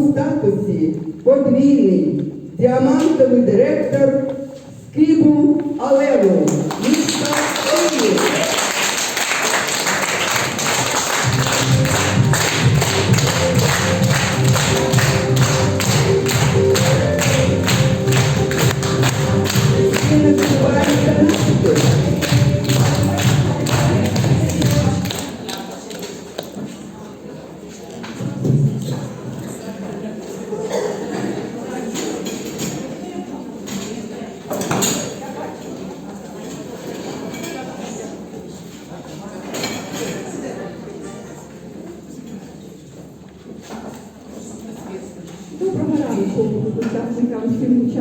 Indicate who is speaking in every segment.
Speaker 1: статусі подвійний. Діамантовий директор Скибу Алеву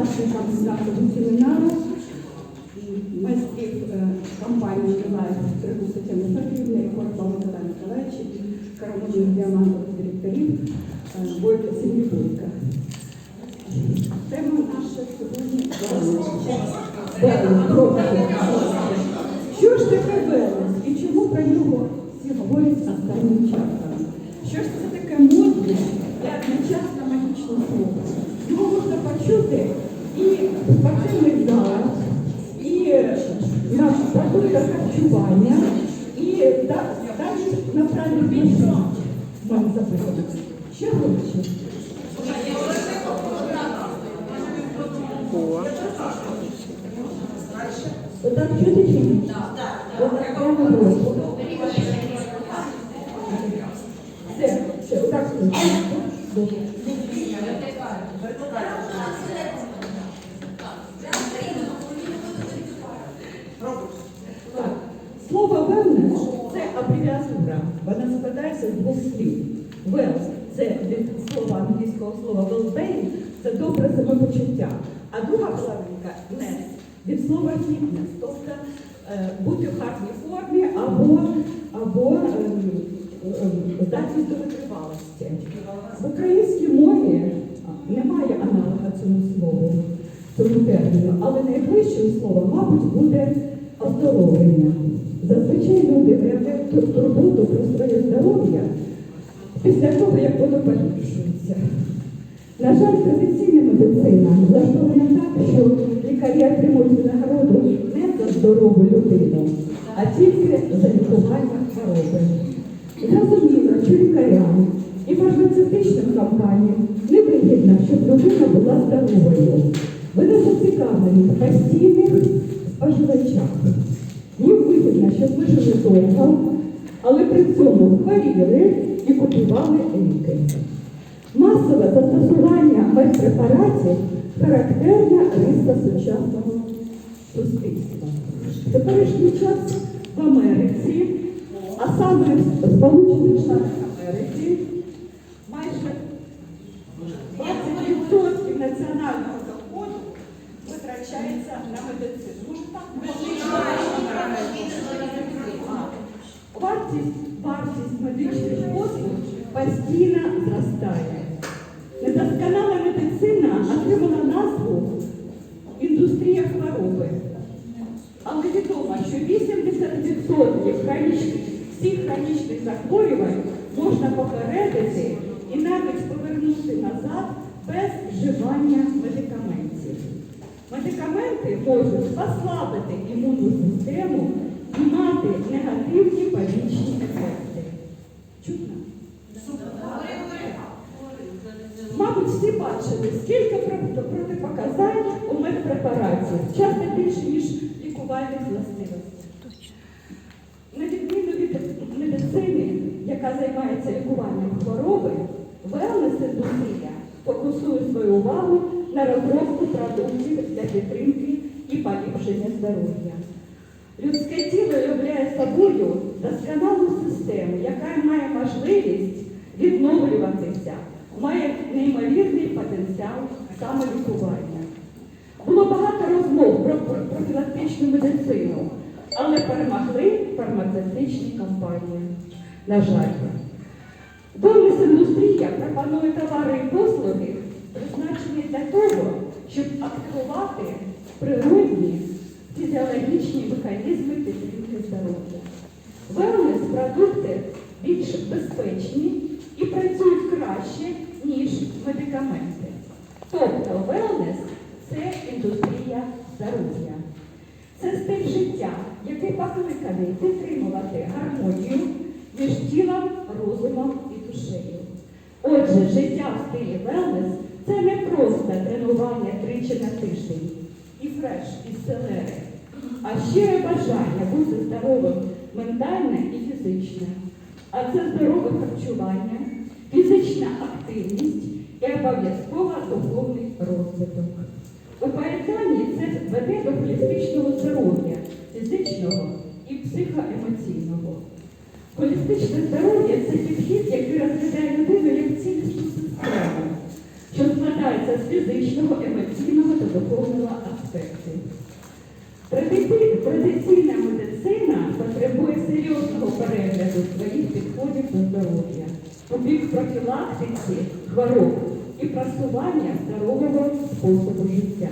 Speaker 2: учасникам нашого семінару. Ми спів е, компанії «Лайф» Сергій Тетяни Федорівни, Корпа Микола Миколаївич і Карамоджин діамантових директорів е, Бойко Сім'їбойка. Тема наша сьогодні. Що ж таке велес і чому про нього всі говорять останнім часом? Що ж це таке модне і одночасно магічне слово? Його можна почути і в спортивних залах, і на продуктах харчування, і та- навіть на праві більше. Вам запитати. Ще гроші? Так чути чи ні? Слово wellness – це абревіатура. Вона складається з двох слів. Wells – це від слова англійського слова well-being – це добре самопочуття. А друга половинка – ness – слова fitness, тобто е, бути в гарній формі або, або ем, ем, здатність до витривалості. В українській мові немає аналога цьому слову, цьому терміну, але найближчим словом, мабуть, буде оздоровлення. Зазвичай люди виявляють турботу про своє здоров'я після того, як воно погіршується. На жаль, традиційна медицина влаштована так, що лікарі отримують нагороду не за здорову людину, а тільки за лікування хвороби. Зрозуміло, що лікарям і фармацевтичним компаніям невигідно, щоб людина була здоровою. Вони зацікавлені в постійних споживачах. Їм вигідно, щоб ми жили довго, але при цьому хворіли і купували ліки. Масове застосування медпрепаратів характерна риса сучасного суспільства. В теперішній час в Америці, а саме в Сполучених Штатах Америки, майже 20% національного доходу витрачається на медицину. Вартість, вартість медичних послуг постійно зростає. Недосконала медицина отримала назву індустрія хвороби. Але відомо, що 80% хронічних, всіх хронічних захворювань можна попередити і навіть повернути назад без вживання медикаментів. Медикаменти можуть послабити імунну систему і мати негативні побічні ефекти. Чутно? Мабуть, всі бачили, скільки протипоказань у медпрепаратів, часто більше, ніж лікувальних властивостей. На відміну від медицини, яка займається лікуванням хвороби, велнес-індустрія фокусує свою увагу на розробку продуктів для підтримки і поліпшення здоров'я. Людське тіло являє собою досконалу систему, яка має можливість відновлюватися, має неймовірний потенціал самолікування. Було багато розмов про- профілактичну медицину, але перемогли фармацевтичні компанії. На жаль, Вellness-індустрія пропонує товари і послуги, призначені для того, щоб активувати природні фізіологічні механізми підтримки здоров'я. Wellness продукти більш безпечні і працюють краще, ніж медикаменти. Тобто велнес це індустрія здоров'я. Це стиль життя, який покликаний підтримувати гармонію між тілом, розумом і душею. Отже, життя в стилі велнес це не просто тренування тричі на тиждень і фреш, і селери, а щире бажання бути здоровим ментально і фізично. А це здорове харчування, фізична активність і обов'язково духовний розвиток. У поєднанні це веде до холістичного здоров'я, фізичного і психоемоційного. Холістичне здоров'я це підхід, який розглядає людину як цілісну систему, що складається з фізичного, емоційного та духовного. Традицій- Традиційна медицина потребує серйозного перегляду своїх підходів до здоров'я у бік профілактиці хвороб і просування здорового способу життя.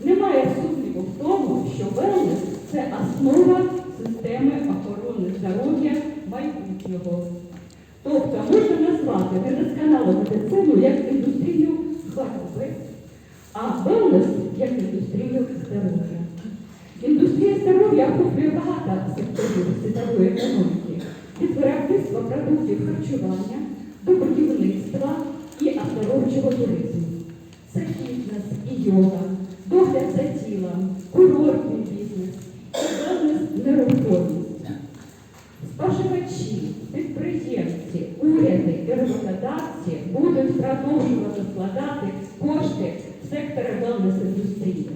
Speaker 2: Немає сумніву в тому, що велнес це основа системи охорони здоров'я майбутнього. Тобто можна назвати недосконалу медицину як індустрію хвороби, а велнес як індустрію здоров'я. Індустрія здоров'я охоплює багато секторів світової економіки, від виробництва продуктів харчування до будівництва і оздоровчого туризму. Це фітнес і йога, догляд за тілом, курортний бізнес, і велнес нерухомість. Споживачі, підприємці, уряди і роботодавці будуть продовжувати складати кошти в сектори велнес-індустрії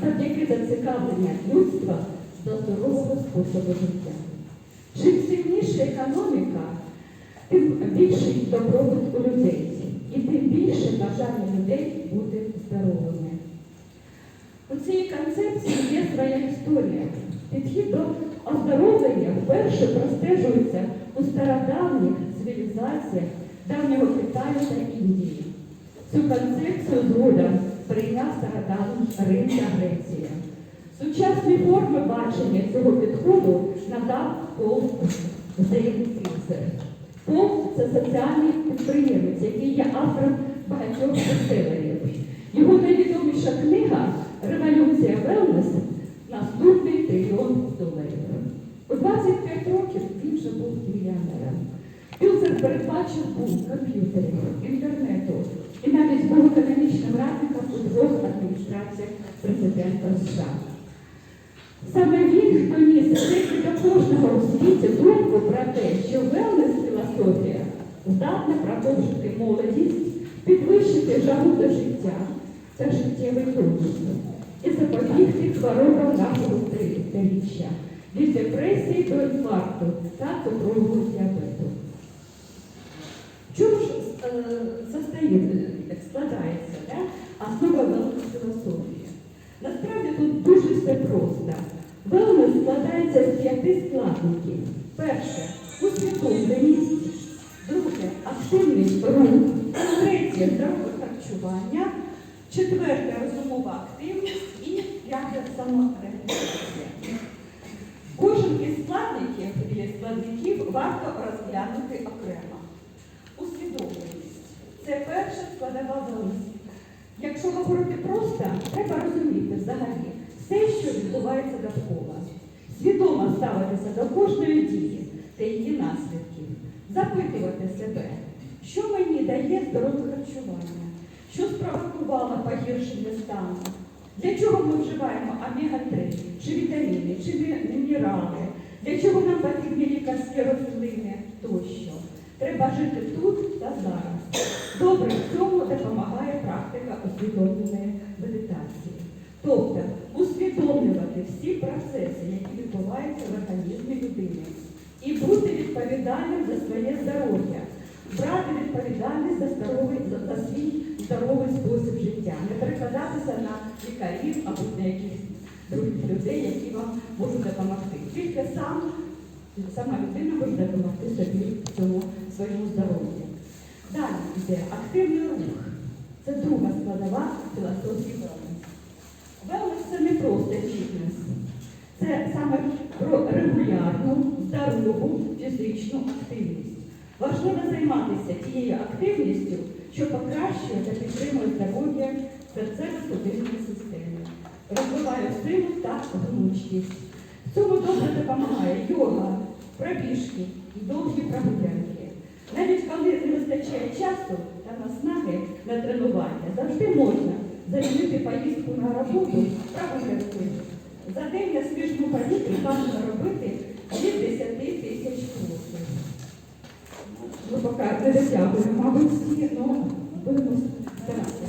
Speaker 2: завдяки зацікавлення людства до здорового способу життя. Чим сильніша економіка, тим більший добробут у людей і тим більше бажання людей бути здоровими. У цій концепції є своя історія. Підхід до оздоровлення вперше простежується у стародавніх цивілізаціях давнього Китаю та Індії. Цю концепцію згодом прийняв стародавній Рим та Греція. Сучасні форми бачення цього підходу надав Пол Зейнфільцер. Пол це соціальний підприємець, який є автором багатьох бестселерів. Його найвідоміша книга Революція Велнес трильйон доларів. У 25 років він вже був мільйонером. Пілцер передбачив бум комп'ютерів, інтернету і навіть був економічним радником у двох адміністраціях президента США. Саме він доніс до кожного у світі думку про те, що велнес філософія здатна продовжити молодість, підвищити жагу до життя та життєвий тонус і запобігти хворобам нашого сторіччя від депресії до інфаркту та цукрового діабету. Чому ж е, складається да, основа велнес філософії? Насправді тут дуже все просто. Велнес складається з п'яти складників. Перше усвідомленість, друге активний рух, третє здорове харчування, четверте розумова активність і п'яте самореалізація. Кожен із складників і складників варто розглянути окремо. Усвідомленість це перша складова велнесу. Якщо говорити просто, треба розуміти взагалі все, що відбувається довкола. Свідомо ставитися до кожної дії та її наслідків, запитувати себе, що мені дає здорове харчування, що спровокувало погіршення стану, для чого ми вживаємо омега-3, чи вітаміни, чи мінерали, для чого нам потрібні лікарські рослини тощо. Треба жити тут та зараз. Добре, в цьому допомагає практика усвідомленої медитації. Тобто усвідомлювати всі процеси, які відбуваються в організмі людини, і бути відповідальним за своє здоров'я, брати відповідальність за, здоровий, за, за свій здоровий спосіб життя, не перекладатися на лікарів або на якихось других людей, які вам можуть допомогти. Тільки сам сама людина може допомогти собі цьому своєму здоров'ю. Далі йде активний рух. Це друга складова філософії велнес. Велнес це не просто фітнес. Це саме про регулярну, здорову фізичну активність. Важливо займатися тією активністю, що покращує та підтримує здоров'я серцево-судинної системи, розвиває силу та гнучкість. В цьому добре допомагає йога, пробіжки і довгі прогулянки. Навіть коли не вистачає часу та наснаги на тренування, завжди можна замінити поїздку на роботу прогулянкою. За день на свіжому повітрі можна робити від 10 тисяч кроків. Поки не дотягуємо, мабуть, всі, ну, будемо старатися.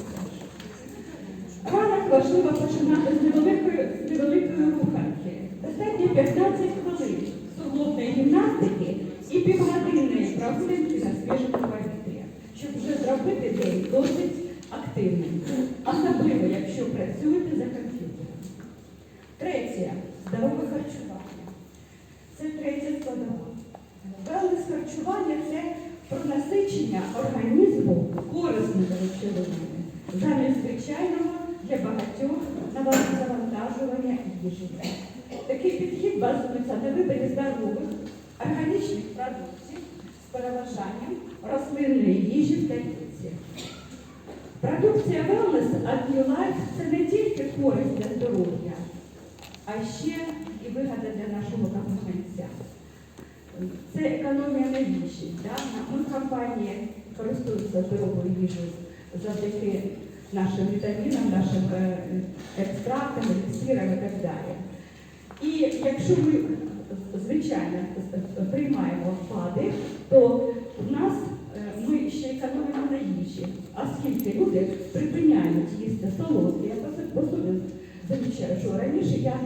Speaker 2: Ранок важливо починати з невеликої, невеликої руханки. Достатньо 15 хвилин суглобної гімнастики і півгодинної прогулянки на свіжому повітрі, щоб вже зробити день досить активним, особливо, якщо працюєте за комп'ютером. Третє здорове харчування. Це третя складова. Велнес харчування це про насичення організму корисними речовинами замість звичайного для багатьох навантажування їжі. Такий підхід базується на виборі здорових органічних продуктів з переважанням рослинної їжі в тарілці. Продукція Wellness Life – це не тільки користь для здоров'я, а ще і вигода для нашого гаманця. Це економія на їжі. Да? Ми компанії користуємося здоровою їжею завдяки нашим вітамінам, нашим е, екстрактам, еліксирам і так далі. І якщо ми, звичайно, приймаємо БАДи, то в нас е, ми ще економимо на їжі. А скільки люди припиняють їсти солодкі, я по собі замічаю, що раніше я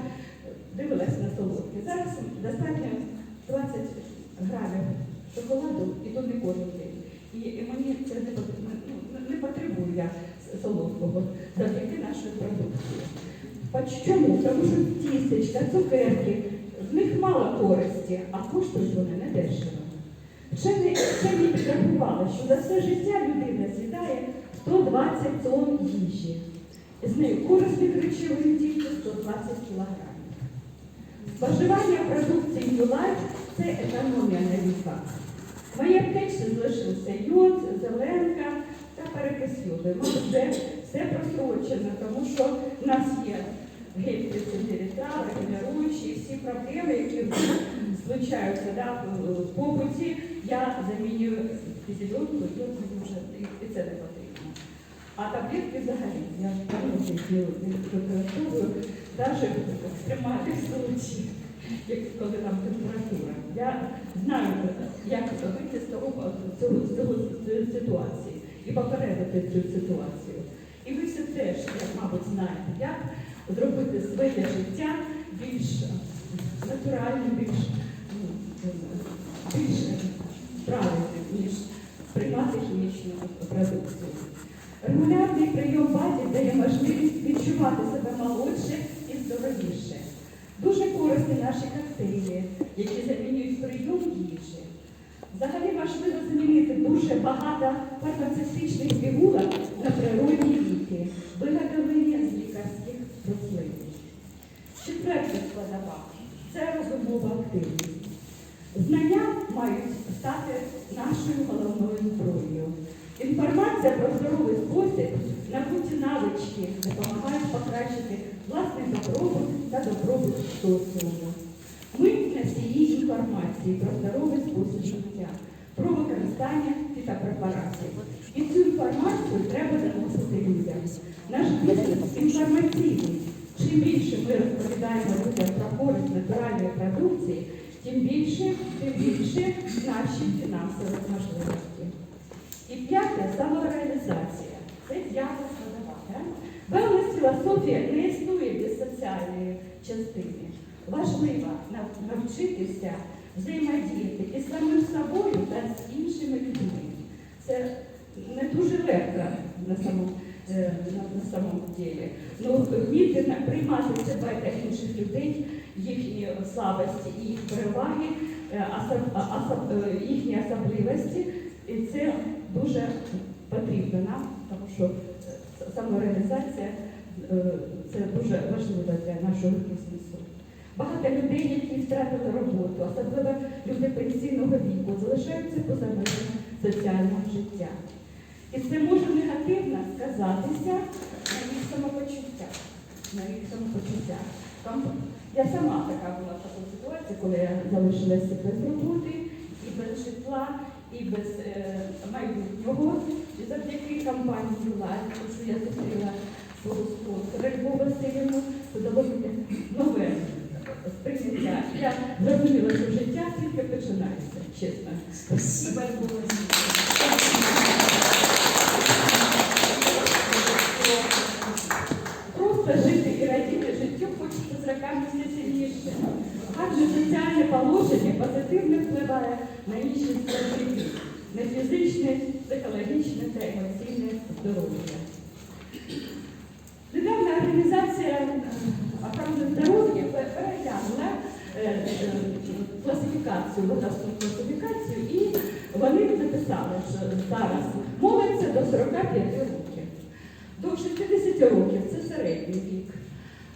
Speaker 2: дивилася на солодкі. Зараз достатньо 20 грамів шоколаду, і то не кожен день. І, мені це не, пот- ну, не- потребую я солодкого завдяки нашої продукції. Чому? Тому що тістечка, цукерки, в них мало користі, а коштують вони не дешево. Вчені, підрахували, що за все життя людина з'їдає 120 тонн їжі. З нею корисних речовин тільки 120 кілограмів. Споживання продукції Life – це економія на моїй аптечці залишився йод, зеленка та перекис йоду. Ми вже все просрочено, тому що в нас є гель-прецедеритал, регенеруючі, всі проблеми, які случаються да, в побуті, я замінюю фізіологію, йод вже і- це не потрібно. А таблетки взагалі я не використовую, навіть в екстремальних коли там температура. Я знаю, як вийти з того з цього з ситуації і попередити цю ситуацію. І ви все теж, як, мабуть, знаєте, як зробити своє життя більш натуральним, більш, ну, більш правильним, ніж приймати хімічну продукцію. Регулярний прийом базі дає можливість відчувати себе молодше і здоровіше. Дуже корисні наші коктейлі, які замінюють прийом їжі. Взагалі важливо замінити дуже багато фармацевтичних пігулок на природні ліки, виготовлені з лікарських рослин. Четверта складова це розумова активність. Знання мають стати нашою головною зброєю. Інформація про здоровий спосіб, набуті навички допомагають покращити власний добробут та добробут соціуму. Ми носії інформації про здоровий спосіб життя, про використання фітопрепаратів. І цю інформацію треба доносити людям. Наш бізнес інформаційний. Чим більше ми розповідаємо людям про користь натуральної продукції, тим більше, тим більше наші фінансові можливості. І п'яте самореалізація. Це складова. так? Wellness філософія не існує без соціальної частини. Важливо навчитися взаємодіяти і самим собою та з іншими людьми. Це не дуже легко на самому, е, на, самому ділі. Ну, вміти приймати себе та інших людей, їхні слабості і їх переваги, е, е, їхні особливості, і це дуже потрібно нам, що самореалізація е, це дуже важливо для нашого бізнесу. Багато людей, які втратили роботу, особливо люди пенсійного віку, залишаються поза межами соціального життя. І це може негативно сказатися на їх самопочуття. На їх самопочуття. Я сама така була в такій ситуації, коли я залишилася без роботи, і без житла, і без е, майбутнього. І завдяки кампанії лайк, тому що я зустріла свого спонсора Львова Васильівну, мені нове сприйняття. Я зрозуміла, що життя тільки починається, чесно.
Speaker 3: Спасибо, Любов Васильівна.
Speaker 2: Просто жити і радіти життю хочеться з роками все сильніше. Гарне соціальне положення позитивно впливає на інші складові, на фізичне, психологічне та емоційне здоров'я. Недавна організація е, охорони здоров'я переглянула е, е, класифікацію, власну класифікацію, і вони написали, що зараз молодь до 45 років. До 60 років це середній вік.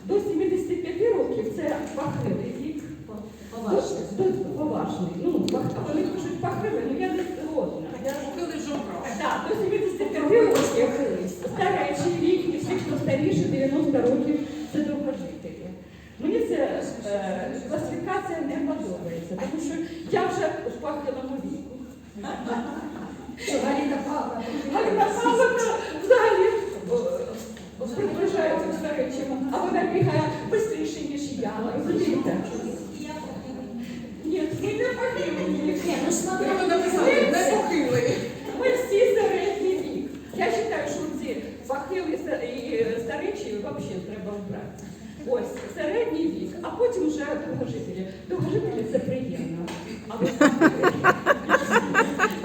Speaker 2: До 75 років це пахливий вік.
Speaker 3: Поважний.
Speaker 2: До- до- Поважний. Ну, пах- вони пишуть пахливий, ну я не згодна.
Speaker 3: Я купили жовтого.
Speaker 2: Так, до 75 років старечий вік, і всі, хто старіше 90 років, це довгожителі. Мені ця е, класифікація не подобається, тому що я вже в пахлому віку.
Speaker 3: Галіна Павловна.
Speaker 2: Галина Павловна взагалі о, приближається к старечому, а вона бігає швидше, ніж я. Розумієте? Ні, ми не похилені.
Speaker 3: Ні, ну смотри, ви написали, не похилий.
Speaker 2: Ми всі середній вік. Я вважаю, що ці похилі і старичі взагалі треба вбрати. Ось середній вік, а потім вже довгожителі. Довгожителі це приємно. А ви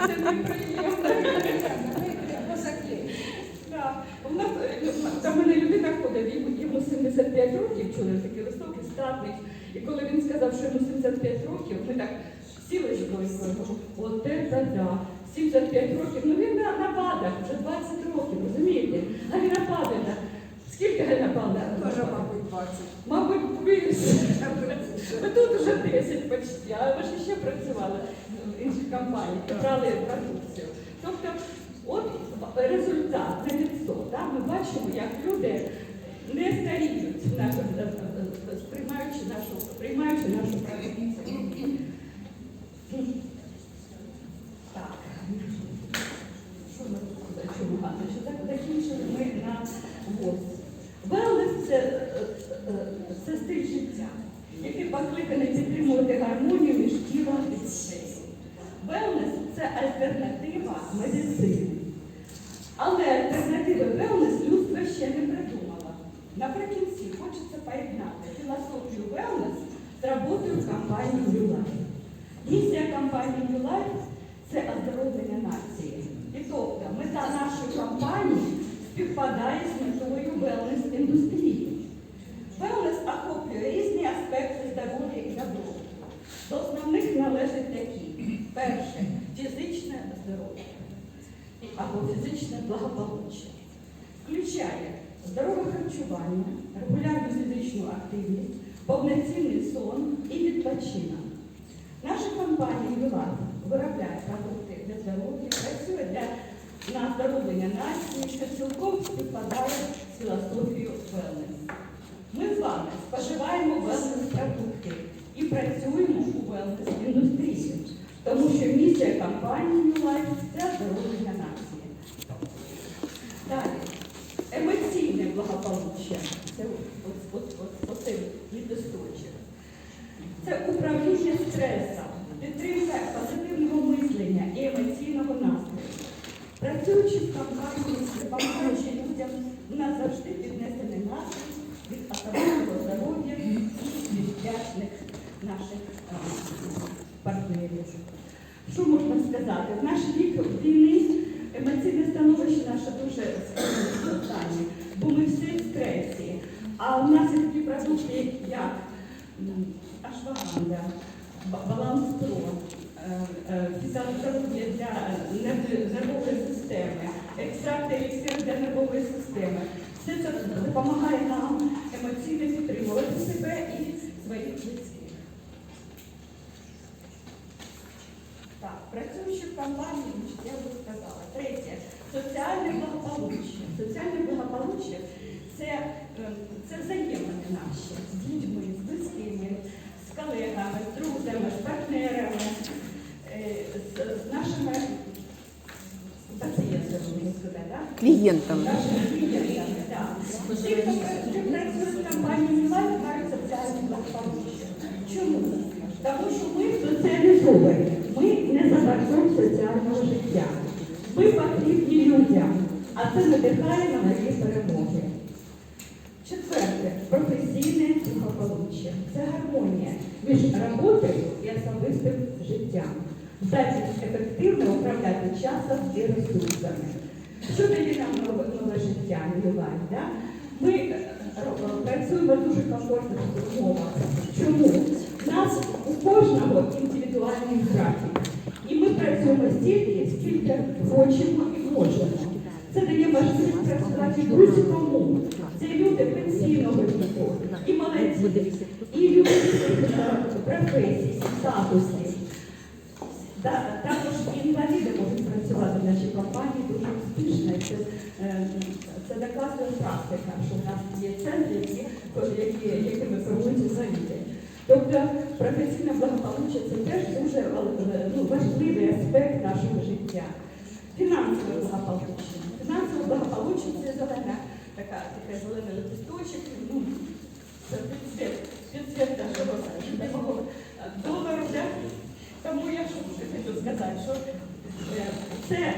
Speaker 2: це неприємно. Да. У нас е, ну, до мене людина ходить, йому, йому 75 років, чоловік такий високий, статний. І коли він сказав, що йому 75 років, ми так сіли з жінкою, кажу, от це да. 75 років, ну він на, на падах, вже 20 років, розумієте? Галина Павлівна, скільки Галина Павлівна?
Speaker 3: Тоже, мабуть, 20.
Speaker 2: Мабуть, більше. Ви тут вже 10 почти, а ви ж ще інших компаній брали продукцію. Тобто, от результат на. Да? Ми бачимо, як люди не старіють, нашу, е, е, сприймаючи нашу, приймаючи нашу продукцію. Так. Що ми тут чому гадно? Що так закінчили ми на ВОЗ. Велнес це, е, е, це стиль життя, який покликаний підтримувати гармонію між тілом і душею. Велнес це альтернатива медицини. Але альтернативи велнес людство ще не придумало. Наприкінці хочеться поєднати філософію велнес з роботою компанії «Юлайф». Місія компанії «Юлайф» – це оздоровлення нації. І тобто мета нашої компанії співпадає з метою велнес-індустрії. Велнес охоплює різні аспекти здоров'я і добробуту. До основних належать такі. Перше фізичне здоров'я або фізичне благополуччя. Включає здорове харчування, регулярну фізичну активність, повноцінний сон і відпочинок. Наша компанія «Юлат» виробляє продукти для здоров'я, працює для на оздоровлення нації, що цілком співпадає з філософією. Ми з вами споживаємо wellness-продукти і працюємо у wellness-індустрії, тому що місія компанії Life – це оздоровлення нації. Далі. Емоційне благополуччя. Це оцей літосточок. Це управління стресом, Працюючи в компанії, допомагаючи людям, у нас завжди піднесений настрій від особистого здоров'я і від вдячних наших е, партнерів. Що можна сказати? В наш вік війни емоційне становище наше дуже складне, бо ми всі в стресі. А у нас є такі продукти, як ашваганда, ба- баланс про, фізіологія для нерв- нервової системи, екстракт еліксир для нервової системи. Все це допомагає нам емоційно підтримувати себе і своїх близьких. Так, працюючи в компанії, я вже сказала. Третє, соціальне благополуччя. Соціальне благополуччя це, е, це взаємини наші з людьми, з близькими, з колегами, з друзями, з партнерами, е, з, з нашими пацієнтами, сказати, да?
Speaker 4: Клієнтами.
Speaker 2: Нашими клієнтами, Чому? Тому що ми соціалізовані, ми не за бортом соціального життя. Ми потрібні людям, а це надихає на нові перемоги. Четверте професійне благополуччя. Це гармонія між роботою і особистим життям. Здатність ефективно управляти часом і ресурсами. Нове, життя, Нілайн, да? Ми е, працюємо в дуже комфортних умовах. Чому? У нас у кожного індивідуальний графік. І ми працюємо стільки, скільки хочемо і можемо. Це дає можливість працювати будь-кому. Це люди пенсійного віку, і молодці, і люди професії, статусі. Та- Також інваліди можуть працювати в нашій компанії дуже успішно. І Це, е, доказує практика, що в нас є центри, які, які, якими проводять інваліди. Тобто професійне благополуччя це теж дуже е, ну, важливий аспект нашого життя. Фінансове благополуччя. Фінансове благополуччя це зелена, така, така зелений лепесточок, ну, це підсвіт, підсвіт нашого долару? Тому я що хочу сказати, що е, це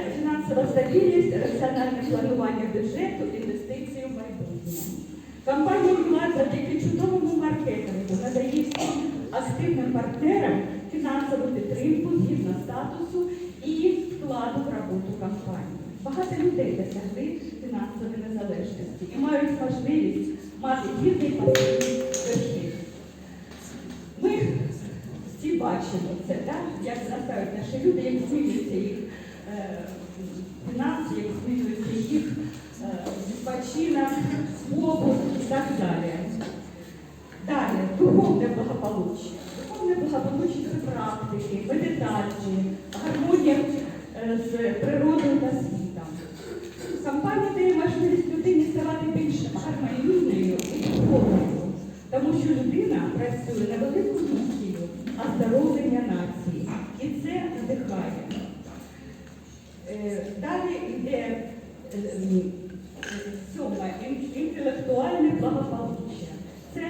Speaker 2: фінансова стабільність, раціональне планування бюджету, інвестиції в майбутнє. Компанія «Мілан» завдяки чудовому маркетингу надає всім активним партнерам фінансову підтримку згідно статусу і вкладу в роботу компанії. Багато людей досягли фінансової незалежності і мають можливість мати гідний пасивний дохід. Ми всі бачимо це, так? як зростають наші люди, як змінюються їх фінанси, як змінюється їх е, відпочинок, побут і так далі. Далі, духовне благополуччя. Духовне благополуччя це практики, медитації, гармонія е, з природою та світом. Компанія дає можливість людині ставати більш гармонійною і духовною, тому що людина працює на велику місію оздоровлення нації. І це надихає. Е, Далі йде е, м, сьоме ін- інтелектуальне благополуччя. Це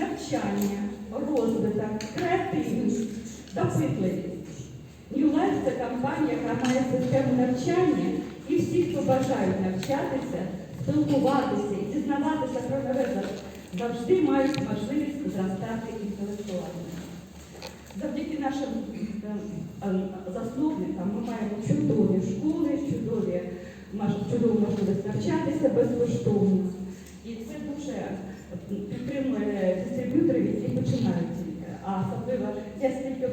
Speaker 2: навчання, розвиток, креативність, допитливість. New Life – це компанія, яка має систему навчання, і всі, хто бажають навчатися, спілкуватися і дізнаватися про нове зав- завжди мають можливість зростати інтелектуально. Завдяки нашим е, е, засновникам ми маємо чудові школи, чудові, чудову можливість навчатися безкоштовно. І це дуже підтримує дистриб'юторів, які починають тільки. А особливо я скільки е,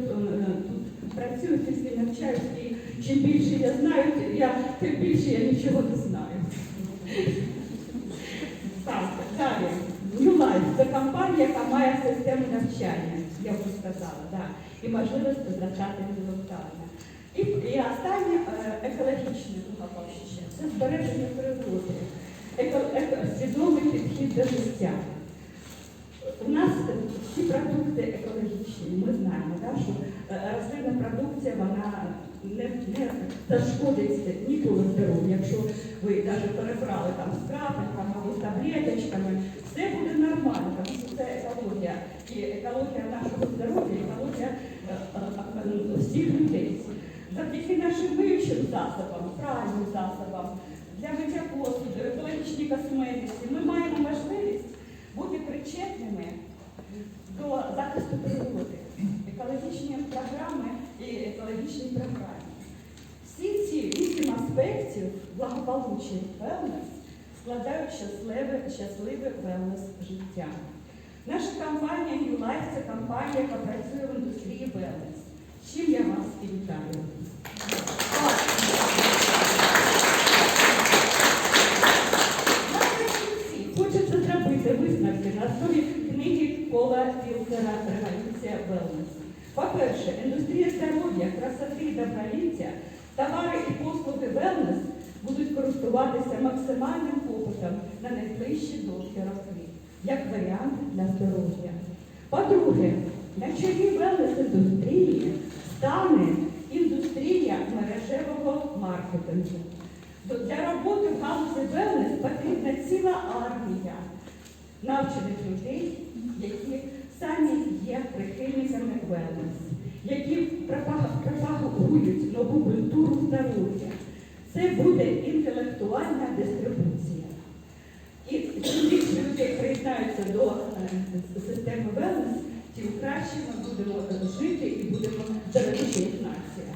Speaker 2: тут працюю, скільки навчаюсь, і чим більше я знаю, я, тим більше я нічого не знаю. Так, далі. New Life – це компанія, яка має систему навчання, я вже сказала, да, і можливість зростати інтелектуально. І, і останнє е, екологічне благополуччя – це збереження природи, еко, еко, свідомий підхід до життя. У нас всі продукти екологічні, ми знаємо, да, що е, рослинна продукція вона не, не зашкодить ніколи здоров'ю. Якщо ви навіть перебрали там з крапельками або з таблеточками, все буде нормально, І екологія нашого здоров'я, екологія е, е, е, всіх людей. Завдяки нашим миючим засобам, пральним засобам, для миття посуду, екологічній косметиці, ми маємо можливість бути причетними до захисту природи, екологічні програми і екологічні програми. Всі ці вісім аспектів благополуччя wellness складають щасливе, щасливе wellness життя. Наша компанія Life – це компанія, яка працює в індустрії. З чим я вас вітаю. Хочеться зробити висновки на основі книги Пола Філтера Революція Велнес. По-перше, індустрія здоров'я, красоти і доброліття, товари і послуги Велнес будуть користуватися максимальним попитом на найближчі довгі роки, як варіант для здоров'я. По-друге, на чолі велес-індустрії стане індустрія мережевого маркетингу. Для роботи в галузі велнес потрібна ціла армія навчених людей, які самі є прихильниками велнес, які пропаг- пропагують нову культуру здоров'я. Це буде інтелектуальна дистрибуція. І чим більше людей приєднаються до е, системи велнес, тим краще ми будемо жити і будемо здоровіші нація.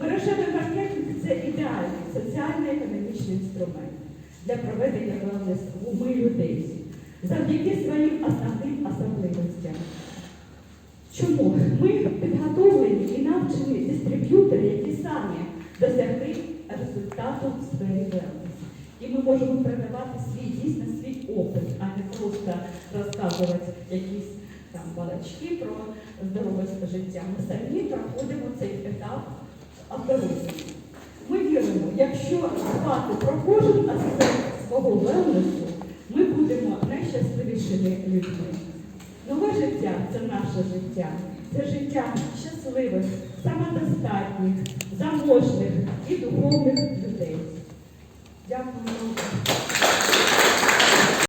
Speaker 2: Мережевий маркетинг це ідеальний соціально-економічний інструмент для проведення велнес в уми людей завдяки своїм основним особливостям. Чому? Ми підготовлені і навчені дистриб'ютори, які самі досягли результату в сфері велнес. І ми можемо передавати свій дійсно свій опит, а не просто розказувати якісь там балачки про здорове життя. Ми самі проходимо цей етап авторизму. Ми віримо, якщо дбати про кожен аспект свого велнесу, ми будемо найщасливішими людьми. Нове життя це наше життя. Це життя щасливих, самодостатніх, заможних і духовних людей. Дякую.